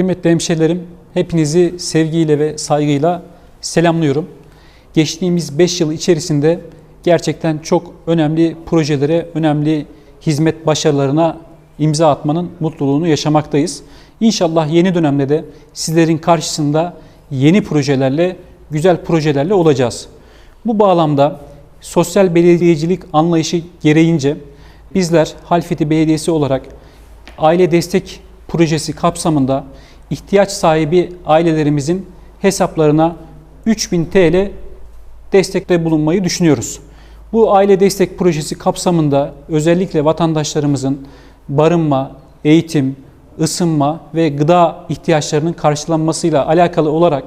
Kıymetli hemşehrilerim, hepinizi sevgiyle ve saygıyla selamlıyorum. Geçtiğimiz 5 yıl içerisinde gerçekten çok önemli projelere, önemli hizmet başarılarına imza atmanın mutluluğunu yaşamaktayız. İnşallah yeni dönemde de sizlerin karşısında yeni projelerle, güzel projelerle olacağız. Bu bağlamda sosyal belediyecilik anlayışı gereğince bizler Halfeti Belediyesi olarak aile destek projesi kapsamında ihtiyaç sahibi ailelerimizin hesaplarına 3000 TL destekte bulunmayı düşünüyoruz. Bu aile destek projesi kapsamında özellikle vatandaşlarımızın barınma, eğitim, ısınma ve gıda ihtiyaçlarının karşılanmasıyla alakalı olarak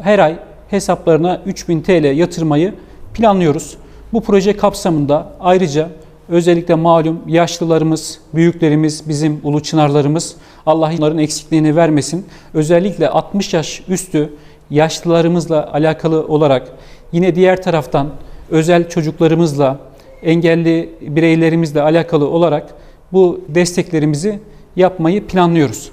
her ay hesaplarına 3000 TL yatırmayı planlıyoruz. Bu proje kapsamında ayrıca özellikle malum yaşlılarımız, büyüklerimiz, bizim ulu çınarlarımız Allah onların eksikliğini vermesin. Özellikle 60 yaş üstü yaşlılarımızla alakalı olarak yine diğer taraftan özel çocuklarımızla, engelli bireylerimizle alakalı olarak bu desteklerimizi yapmayı planlıyoruz.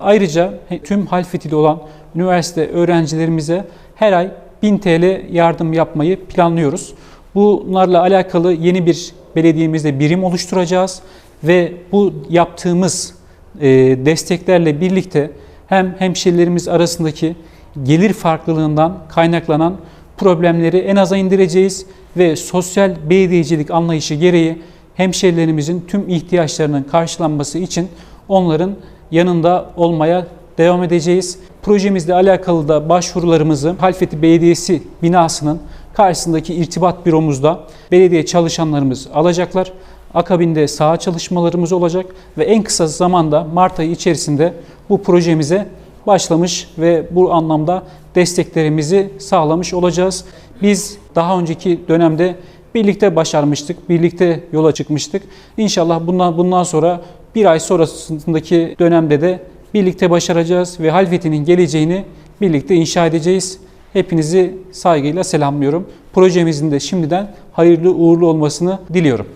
Ayrıca tüm halfetili olan üniversite öğrencilerimize her ay 1000 TL yardım yapmayı planlıyoruz. Bunlarla alakalı yeni bir belediyemizde birim oluşturacağız ve bu yaptığımız e, desteklerle birlikte hem hemşerilerimiz arasındaki gelir farklılığından kaynaklanan problemleri en aza indireceğiz ve sosyal belediyecilik anlayışı gereği hemşerilerimizin tüm ihtiyaçlarının karşılanması için onların yanında olmaya devam edeceğiz. Projemizle alakalı da başvurularımızı Halfeti Belediyesi binasının karşısındaki irtibat büromuzda belediye çalışanlarımız alacaklar. Akabinde saha çalışmalarımız olacak ve en kısa zamanda Mart ayı içerisinde bu projemize başlamış ve bu anlamda desteklerimizi sağlamış olacağız. Biz daha önceki dönemde birlikte başarmıştık, birlikte yola çıkmıştık. İnşallah bundan bundan sonra bir ay sonrasındaki dönemde de birlikte başaracağız ve Halfeti'nin geleceğini birlikte inşa edeceğiz. Hepinizi saygıyla selamlıyorum. Projemizin de şimdiden hayırlı uğurlu olmasını diliyorum.